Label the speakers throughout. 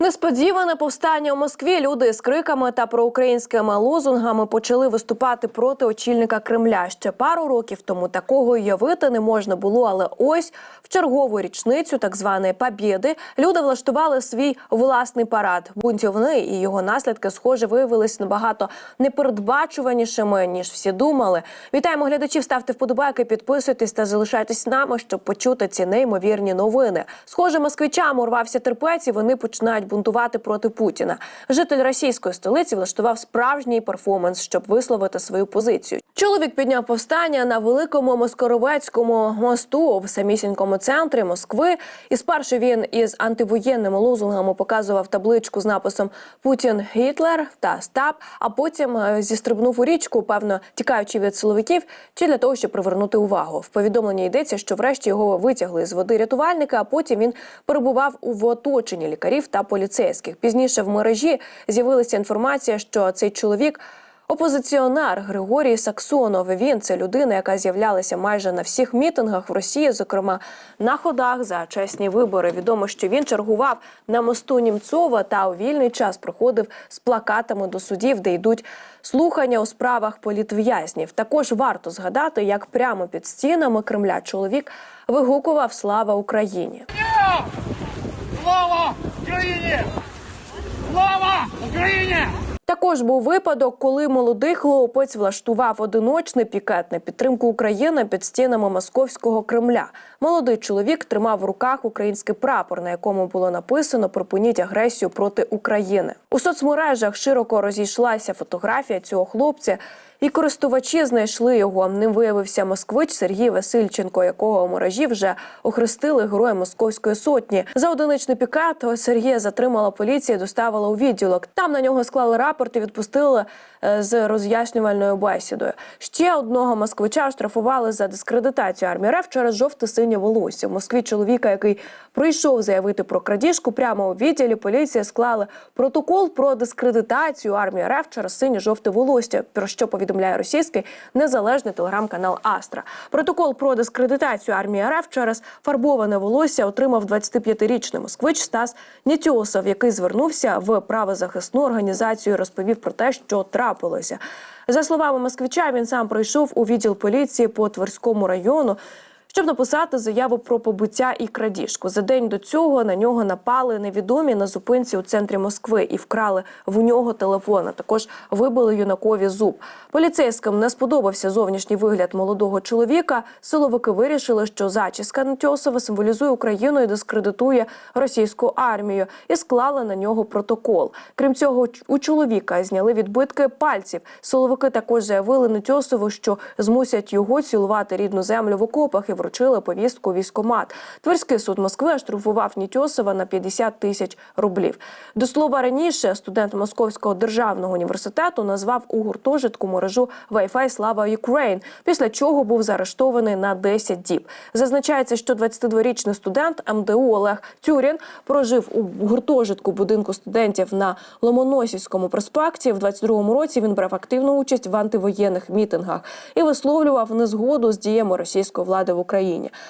Speaker 1: Несподіване повстання у Москві. Люди з криками та проукраїнськими лозунгами почали виступати проти очільника Кремля. Ще пару років тому такого уявити не можна було. Але ось в чергову річницю так званої «Побєди» люди влаштували свій власний парад. Бунтівний і його наслідки, схоже, виявилися набагато непередбачуванішими ніж всі думали. Вітаємо глядачів. Ставте вподобайки, підписуйтесь та залишайтесь з нами, щоб почути ці неймовірні новини. Схоже, москвичам урвався терпець, і вони починають бунтувати проти Путіна. Житель російської столиці влаштував справжній перформанс, щоб висловити свою позицію. Чоловік підняв повстання на великому москоровецькому мосту в самісінькому центрі Москви. І спершу він із антивоєнними лозунгами показував табличку з написом Путін Гітлер та Стап. А потім е, зістрибнув у річку, певно тікаючи від силовиків, чи для того, щоб привернути увагу. В повідомленні йдеться, що врешті його витягли з води рятувальника, а потім він перебував у оточенні лікарів та поліцейських. Пізніше в мережі з'явилася інформація, що цей чоловік. Опозиціонер Григорій Саксонов. Він це людина, яка з'являлася майже на всіх мітингах в Росії, зокрема на ходах за чесні вибори. Відомо, що він чергував на мосту Німцова та у вільний час приходив з плакатами до судів, де йдуть слухання у справах політв'язнів. Також варто згадати, як прямо під стінами Кремля чоловік вигукував Слава Україні.
Speaker 2: Слава Україні! Слава Україні!
Speaker 1: Також був випадок, коли молодий хлопець влаштував одиночний пікет на підтримку України під стінами московського Кремля. Молодий чоловік тримав в руках український прапор, на якому було написано «Припиніть агресію проти України. У соцмережах широко розійшлася фотографія цього хлопця. І користувачі знайшли його. Ним виявився москвич Сергій Васильченко, якого мережі вже охрестили героєм московської сотні. За одиничний пікет Сергія затримала поліція, і доставила у відділок. Там на нього склали рапорт відпустили е, з роз'яснювальною бесідою. Ще одного москвича штрафували за дискредитацію армії РФ через жовте-синє волосся. В Москві чоловіка, який прийшов заявити про крадіжку, прямо у відділі поліція склали протокол про дискредитацію армії РФ через синє-жовте волосся. Про що повідомляє російський незалежний телеграм-канал Астра. Протокол про дискредитацію армії РФ через фарбоване волосся отримав 25-річний москвич Стас Нітьосов, який звернувся в правозахисну організацію. Розповів про те, що трапилося. За словами москвича, він сам пройшов у відділ поліції по Тверському району. Щоб написати заяву про побиття і крадіжку. За день до цього на нього напали невідомі на зупинці у центрі Москви і вкрали в нього телефон. а Також вибили юнакові зуб. Поліцейським не сподобався зовнішній вигляд молодого чоловіка. Силовики вирішили, що зачіска Нетьосова символізує Україну і дискредитує російську армію, і склали на нього протокол. Крім цього, у чоловіка зняли відбитки пальців. Силовики також заявили Нетьосову, що змусять його цілувати рідну землю в окопах і вручили повістку у військкомат. Тверський суд Москви оштрафував Нітьосова на 50 тисяч рублів. До слова, раніше студент Московського державного університету назвав у гуртожитку мережу Wi-Fi Слава Ukraine, після чого був заарештований на 10 діб. Зазначається, що 22-річний студент МДУ Олег Тюрін прожив у гуртожитку будинку студентів на Ломоносівському проспекті. В 22-му році він брав активну участь в антивоєнних мітингах і висловлював незгоду з діями російської влади в Україні.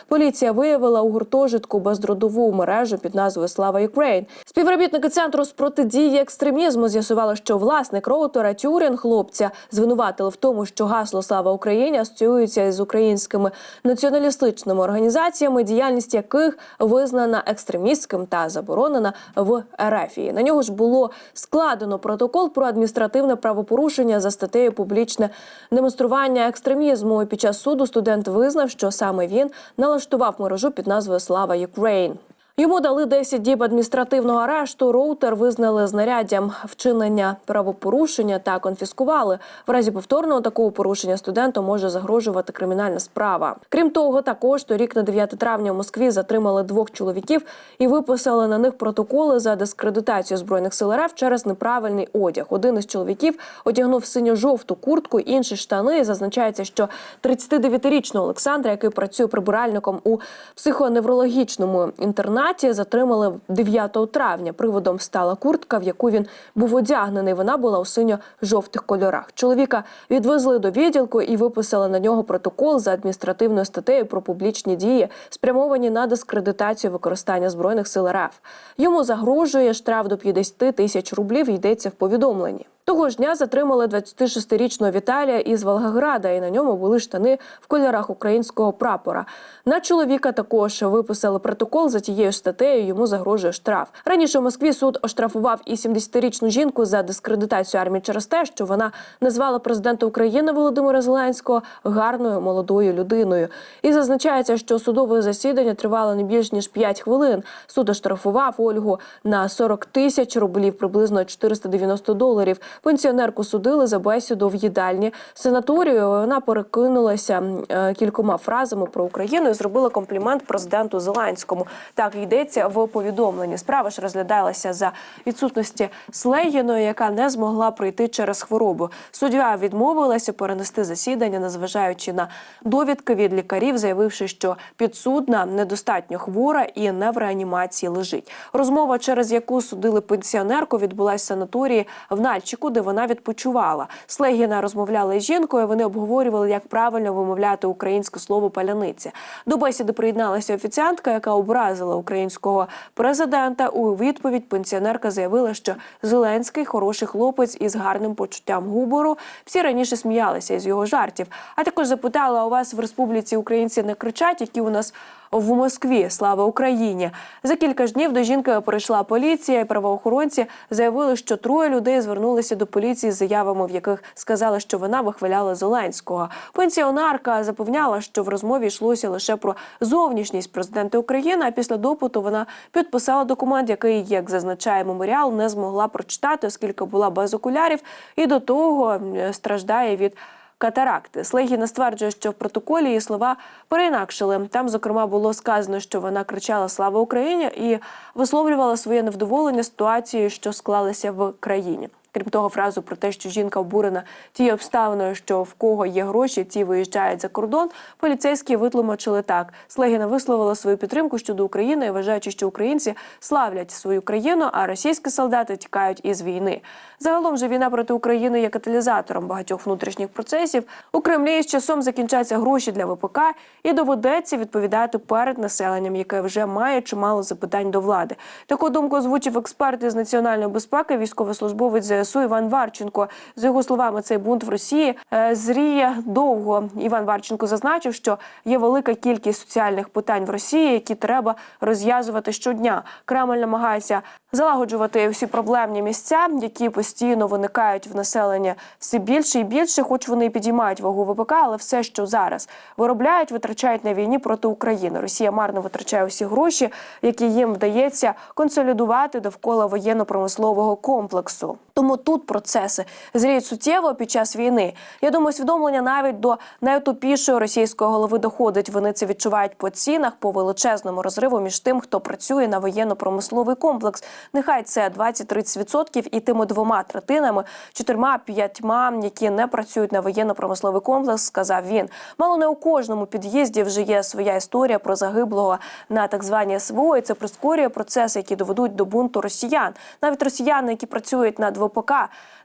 Speaker 1: Поліція виявила у гуртожитку бездродову мережу під назвою Слава Юкрейн. Співробітники центру з протидії екстремізму з'ясували, що власник роутера Тюрін хлопця звинуватили в тому, що гасло Слава Україні асоціюється з українськими націоналістичними організаціями, діяльність яких визнана екстремістським та заборонена в Ерефії. На нього ж було складено протокол про адміністративне правопорушення за статтею публічне демонстрування екстремізму. Під час суду студент визнав, що саме він налаштував мережу під назвою Слава Юкрейн. Йому дали 10 діб адміністративного арешту. Роутер визнали знаряддям вчинення правопорушення та конфіскували. В разі повторного такого порушення студенту може загрожувати кримінальна справа. Крім того, також торік на 9 травня в Москві затримали двох чоловіків і виписали на них протоколи за дискредитацію збройних сил РФ через неправильний одяг. Один із чоловіків одягнув синьо-жовту куртку, інші штани. І Зазначається, що 39-річного Олександра, який працює прибиральником у психоневрологічному інтернаті, кімнаті затримали 9 травня. Приводом стала куртка, в яку він був одягнений. Вона була у синьо-жовтих кольорах. Чоловіка відвезли до відділку і виписали на нього протокол за адміністративною статтею про публічні дії, спрямовані на дискредитацію використання збройних сил РФ. Йому загрожує штраф до 50 тисяч рублів. Йдеться в повідомленні. Того ж дня затримали 26-річного Віталія із Волгограда, і на ньому були штани в кольорах українського прапора. На чоловіка також виписали протокол за тією статтею. Йому загрожує штраф. Раніше в Москві суд оштрафував і 70-річну жінку за дискредитацію армії через те, що вона назвала президента України Володимира Зеленського гарною молодою людиною. І зазначається, що судове засідання тривало не більш ніж 5 хвилин. Суд оштрафував Ольгу на 40 тисяч рублів, приблизно 490 доларів. Пенсіонерку судили за бесіду в їдальні санаторію. Вона перекинулася е, кількома фразами про Україну і зробила комплімент президенту Зеленському. Так йдеться в повідомленні. Справа ж розглядалася за відсутності Слегіної, яка не змогла прийти через хворобу. Суддя відмовилася перенести засідання, незважаючи на довідки від лікарів, заявивши, що підсудна недостатньо хвора і не в реанімації лежить. Розмова, через яку судили пенсіонерку, відбулася в санаторії в Нальчику, де вона відпочивала. Слегіна розмовляла із жінкою. Вони обговорювали, як правильно вимовляти українське слово паляниця. До бесіди приєдналася офіціантка, яка образила українського президента. У відповідь пенсіонерка заявила, що Зеленський хороший хлопець із гарним почуттям гумору. Всі раніше сміялися із його жартів. А також запитала у вас в республіці українці не кричать, які у нас в Москві. Слава Україні! За кілька ж днів до жінки прийшла поліція, і правоохоронці заявили, що троє людей звернулися до поліції з заявами, в яких сказали, що вона вихваляла Зеленського. Пенсіонерка запевняла, що в розмові йшлося лише про зовнішність президента України. А після допиту вона підписала документ, який, як зазначає меморіал, не змогла прочитати, оскільки була без окулярів, і до того страждає від. Катаракти Слегіна стверджує, що в протоколі її слова переінакшили. Там, зокрема, було сказано, що вона кричала Слава Україні і висловлювала своє невдоволення ситуацією, що склалася в країні. Крім того, фразу про те, що жінка обурена тією обставиною, що в кого є гроші, ті виїжджають за кордон. Поліцейські витлумачили так. Слегіна висловила свою підтримку щодо України, вважаючи, що українці славлять свою країну, а російські солдати тікають із війни. Загалом же війна проти України є каталізатором багатьох внутрішніх процесів. У Кремлі з часом закінчаться гроші для ВПК і доведеться відповідати перед населенням, яке вже має чимало запитань до влади. Таку думку озвучив експерт із національної безпеки, військовослужбовець ЗСУ Іван Варченко. За його словами, цей бунт в Росії е, зріє довго. Іван Варченко зазначив, що є велика кількість соціальних питань в Росії, які треба розв'язувати щодня. Кремль намагається залагоджувати всі проблемні місця, які постійно виникають в населення все більше і більше, хоч вони і підіймають вагу ВПК, але все, що зараз виробляють, витрачають на війні проти України. Росія марно витрачає усі гроші, які їм вдається консолідувати довкола воєнно-промислового комплексу. Тому тут процеси зріють суттєво під час війни. Я думаю, усвідомлення навіть до найтупішої російської голови доходить. Вони це відчувають по цінах, по величезному розриву між тим, хто працює на воєнно-промисловий комплекс. Нехай це 20-30% і тими двома третинами, чотирма п'ятьма, які не працюють на воєнно-промисловий комплекс, сказав він. Мало не у кожному під'їзді вже є своя історія про загиблого на так званій СВО, і це прискорює процеси, які доведуть до бунту росіян. Навіть росіяни, які працюють над ВПК,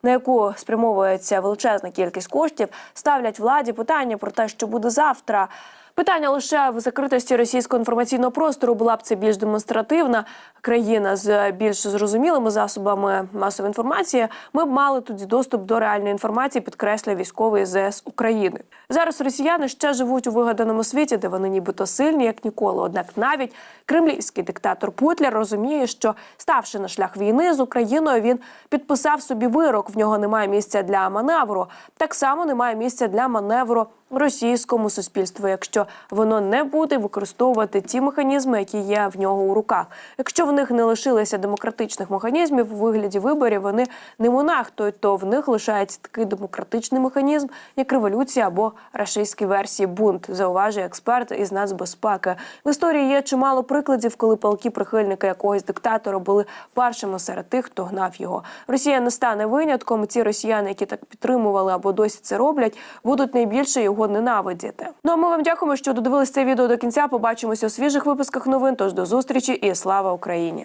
Speaker 1: на яку спрямовується величезна кількість коштів, ставлять владі питання про те, що буде завтра. Питання лише в закритості російського інформаційного простору була б це більш демонстративна країна з більш зрозумілими засобами масової інформації. Ми б мали тоді доступ до реальної інформації, підкреслює військовий ЗС України. Зараз росіяни ще живуть у вигаданому світі, де вони нібито сильні, як ніколи. Однак навіть кремлівський диктатор Путлер розуміє, що ставши на шлях війни з Україною, він підписав собі вирок. В нього немає місця для маневру. Так само немає місця для маневру російському суспільству, якщо воно не буде використовувати ті механізми, які є в нього у руках. Якщо в них не лишилося демократичних механізмів у вигляді виборів, вони не монахтують, то в них лишається такий демократичний механізм, як революція або рашистські версії бунт, зауважує експерт із нацбезпеки. В історії є чимало прикладів, коли палки прихильники якогось диктатора були першими серед тих, хто гнав його. Росія не стане винятком. Ці росіяни, які так підтримували або досі це роблять, будуть найбільше його його ненавидіти. Ну а ми вам дякуємо, що додивились це відео до кінця. Побачимося у свіжих випусках новин. Тож до зустрічі і слава Україні!